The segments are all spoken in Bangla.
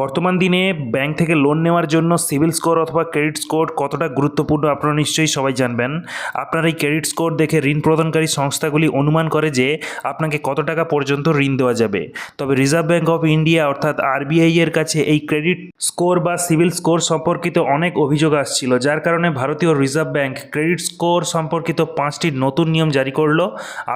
বর্তমান দিনে ব্যাংক থেকে লোন নেওয়ার জন্য সিভিল স্কোর অথবা ক্রেডিট স্কোর কতটা গুরুত্বপূর্ণ আপনারা নিশ্চয়ই সবাই জানবেন। আপনার এই ক্রেডিট স্কোর দেখে ঋণ প্রদানকারী সংস্থাগুলি অনুমান করে যে আপনাকে কত টাকা পর্যন্ত ঋণ দেওয়া যাবে। তবে রিজার্ভ ব্যাঙ্ক অফ ইন্ডিয়া অর্থাৎ আরবিআই এর কাছে এই ক্রেডিট স্কোর বা সিভিল স্কোর সম্পর্কিত অনেক অভিযোগ আসছিল, যার কারণে ভারতীয় রিজার্ভ ব্যাঙ্ক ক্রেডিট স্কোর সম্পর্কিত পাঁচটি নতুন নিয়ম জারি করল।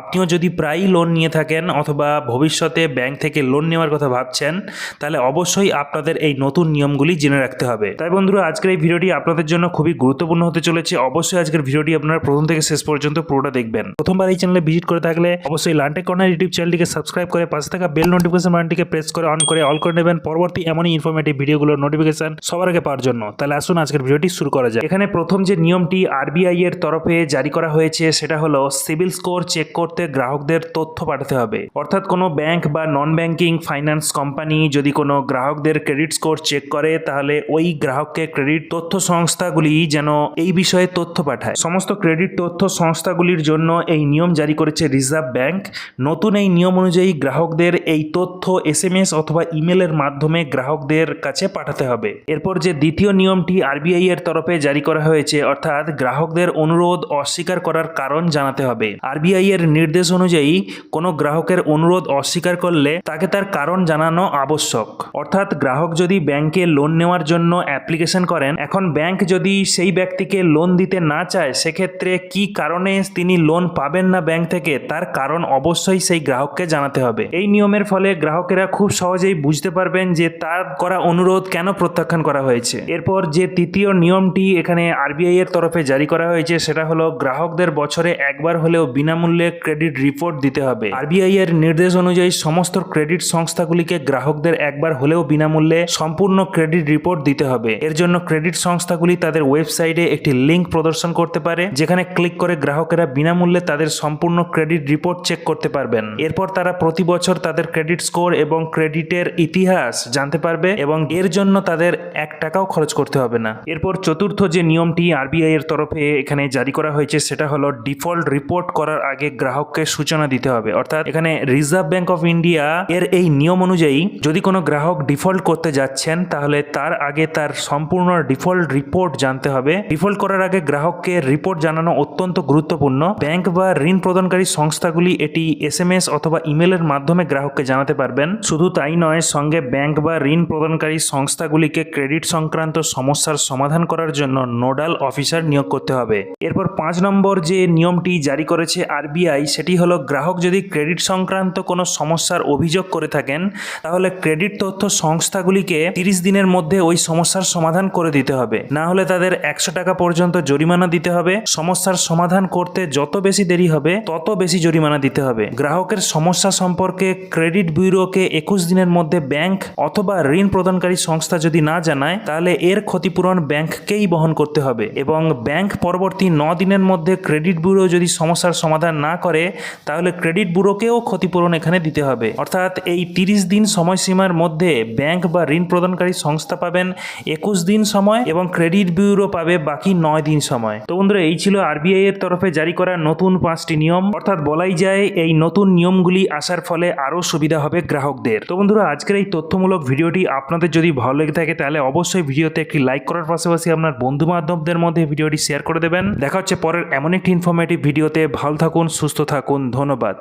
আপনিও যদি প্রায়ই লোন নিয়ে থাকেন অথবা ভবিষ্যতে ব্যাংক থেকে লোন নেওয়ার কথা ভাবছেন, তাহলে অবশ্যই আপনাদের এই নতুন নিয়মগুলি জেনে রাখতে হবে। তাই বন্ধুরা, আজকের এই ভিডিওটি আপনাদের জন্য খুবই গুরুত্বপূর্ণ হতে চলেছে। অবশ্যই আজকের ভিডিওটি আপনারা প্রথম থেকে শেষ পর্যন্ত পুরোটা দেখবেন। প্রথমবার এই চ্যানেলে ভিজিট করে থাকলে অবশ্যই লান্টে কর্নার ইউটিউব চ্যানেলটিকে সাবস্ক্রাইব করে পাশে থাকা বেল নোটিফিকেশন বাটনটিকে প্রেস করে অন করে অল করে নেবেন। পরবর্তী এমনই ইনফরমেটিভ ভিডিওগুলোর নোটিফিকেশন সবার আগে পাওয়ার জন্য। তাহলে আসুন আজকের ভিডিওটি শুরু করা যায় এখানে প্রথম যে নিয়মটি আরবিআই এর তরফে জারি করা হয়েছে, সেটা হলো সিভিল স্কোর চেক করতে গ্রাহকদের তথ্য পাঠাতে হবে। অর্থাৎ কোনো ব্যাংক বা নন ব্যাংকিং ফাইন্যান্স কোম্পানি যদি কোনো গ্রাহকদের ক্রেডিট স্কোর চেক করে, তাহলে ওই গ্রাহককে ক্রেডিট তথ্য সংস্থাগুলি যেন এই বিষয়ে তথ্য পাঠায়। সমস্ত ক্রেডিট তথ্য সংস্থাগুলির জন্য এই নিয়ম জারি করেছে রিজার্ভ ব্যাংক নতুন এই নিয়ম অনুযায়ী গ্রাহকদের এই তথ্য এস এম এস অথবা ইমেলের মাধ্যমে গ্রাহকদের কাছে পাঠাতে হবে। এরপর যে দ্বিতীয় নিয়মটি আরবিআই এর তরফে জারি করা হয়েছে, অর্থাৎ গ্রাহকদের অনুরোধ অস্বীকার করার কারণ জানাতে হবে। আরবিআই এর নির্দেশ অনুযায়ী কোনো গ্রাহকের অনুরোধ অস্বীকার করলে তাকে তার কারণ জানানো আবশ্যক। অর্থাৎ গ্রাহক যদি ব্যাংকে লোন নেওয়ার জন্য অ্যাপ্লিকেশন করেন, এখন ব্যাংক যদি সেই ব্যক্তিকে লোন দিতে না চায়, সেক্ষেত্রে কি কারণে তিনি লোন পাবেন না ব্যাংক থেকে? তার কারণ অবশ্যই সেই গ্রাহককে জানাতে হবে। এই নিয়মের ফলে গ্রাহকেরা খুব সহজেই বুঝতে পারবেন যে তার করা অনুরোধ কেন প্রত্যাখ্যান করা হয়েছে। এরপর যে তৃতীয় নিয়মটি এখানে আরবিআই এর তরফে জারি করা হয়েছে, সেটা হলো গ্রাহকদের বছরে একবার হলেও বিনামূল্যে ক্রেডিট রিপোর্ট দিতে হবে। আরবিআই এর নির্দেশ অনুযায়ী সমস্ত ক্রেডিট সংস্থাগুলিকে গ্রাহকদের একবার হলেও বিনামূল্যে সম্পূর্ণ ক্রেডিট রিপোর্ট দিতে হবে। এর জন্য ক্রেডিট সংস্থাগুলি তাদের ওয়েবসাইটে একটি লিঙ্ক প্রদর্শন করতে পারে, যেখানে ক্লিক করে গ্রাহকেরা বিনামূল্যে তাদের সম্পূর্ণ ক্রেডিট রিপোর্ট চেক করতে পারবেন। এরপর তারা প্রতি বছর তাদের ক্রেডিট স্কোর এবং ক্রেডিটের ইতিহাস জানতে পারবে এবং এর জন্য তাদের এক টাকাও খরচ করতে হবে না। এরপর চতুর্থ যে নিয়মটি আরবিআই এর তরফে এখানে জারি করা হয়েছে, সেটা হলো ডিফল্ট রিপোর্ট করার আগে গ্রাহককে সূচনা দিতে হবে। অর্থাৎ এখানে রিজার্ভ ব্যাংক অফ ইন্ডিয়া এর এই নিয়ম অনুযায়ী যদি কোনো গ্রাহক ডিফল্ট করতে যাচ্ছেন, তাহলে তার আগে তার সম্পূর্ণ ডিফল্ট রিপোর্ট জানতে হবে। ডিফল্ট করার আগে গ্রাহককে রিপোর্ট জানানো অত্যন্ত গুরুত্বপূর্ণ। ব্যাংক বা ঋণ প্রদানকারী সংস্থাগুলি এটি এস এম এস অথবা ইমেলের মাধ্যমে গ্রাহককে জানাতে পারবেন। শুধু তাই নয়, সঙ্গে ব্যাংক বা ঋণ প্রদানকারী সংস্থাগুলিকে ক্রেডিট সংক্রান্ত সমস্যার সমাধান করার জন্য নোডাল অফিসার নিয়োগ করতে হবে। এরপর পাঁচ নম্বর যে নিয়মটি জারি করেছে আরবিআই, সেটি হলো গ্রাহক যদি ক্রেডিট সংক্রান্ত কোনো সমস্যার অভিযোগ করে থাকেন, তাহলে ক্রেডিট তথ্য সংস্থাগুলিকে তিরিশ দিনের মধ্যে ওই সমস্যার সমাধান করে দিতে হবে। না হলে তাদের একশো টাকা পর্যন্ত জরিমানা দিতে হবে। সমস্যার সমাধান করতে যত বেশি দেরি হবে, তত বেশি জরিমানা দিতে হবে। গ্রাহকের সমস্যা সম্পর্কে ক্রেডিট ব্যুরোকে একুশ দিনের মধ্যে ব্যাংক অথবা ঋণ প্রদানকারী সংস্থা যদি না জানায়, তাহলে এর ক্ষতিপূরণ ব্যাংককেই বহন করতে হবে এবং ব্যাংক পরবর্তী ন দিনের মধ্যে ক্রেডিট ব্যুরো যদি সমস্যার সমাধান না করে, তাহলে ক্রেডিট ব্যুরোকেও ক্ষতিপূরণ এখানে দিতে হবে। অর্থাৎ এই তিরিশ দিন সময়সীমার মধ্যে ব্যাংক বা ঋণ প্রদানকারী সংস্থা পাবেন একুশ দিন সময় এবং ক্রেডিট ব্যুরো পাবে বাকি নয় দিন সময়। তো বন্ধুরা, এই ছিল আরবিআই এর তরফে জারি করা নতুন পাঁচটি নিয়ম। অর্থাৎ বলাই যায়, এই নতুন নিয়মগুলি আসার ফলে আরও সুবিধা হবে গ্রাহকদের। তো বন্ধুরা, আজকের এই তথ্যমূলক ভিডিওটি আপনাদের যদি ভালো লেগে থাকে, তাহলে অবশ্যই ভিডিওতে একটি লাইক করার পাশাপাশি আপনার বন্ধু বান্ধবদের মধ্যে ভিডিওটি শেয়ার করে দেবেন। দেখা হচ্ছে পরের এমন একটি ইনফরমেটিভ ভিডিওতে। ভালো থাকুন, সুস্থ থাকুন, ধন্যবাদ।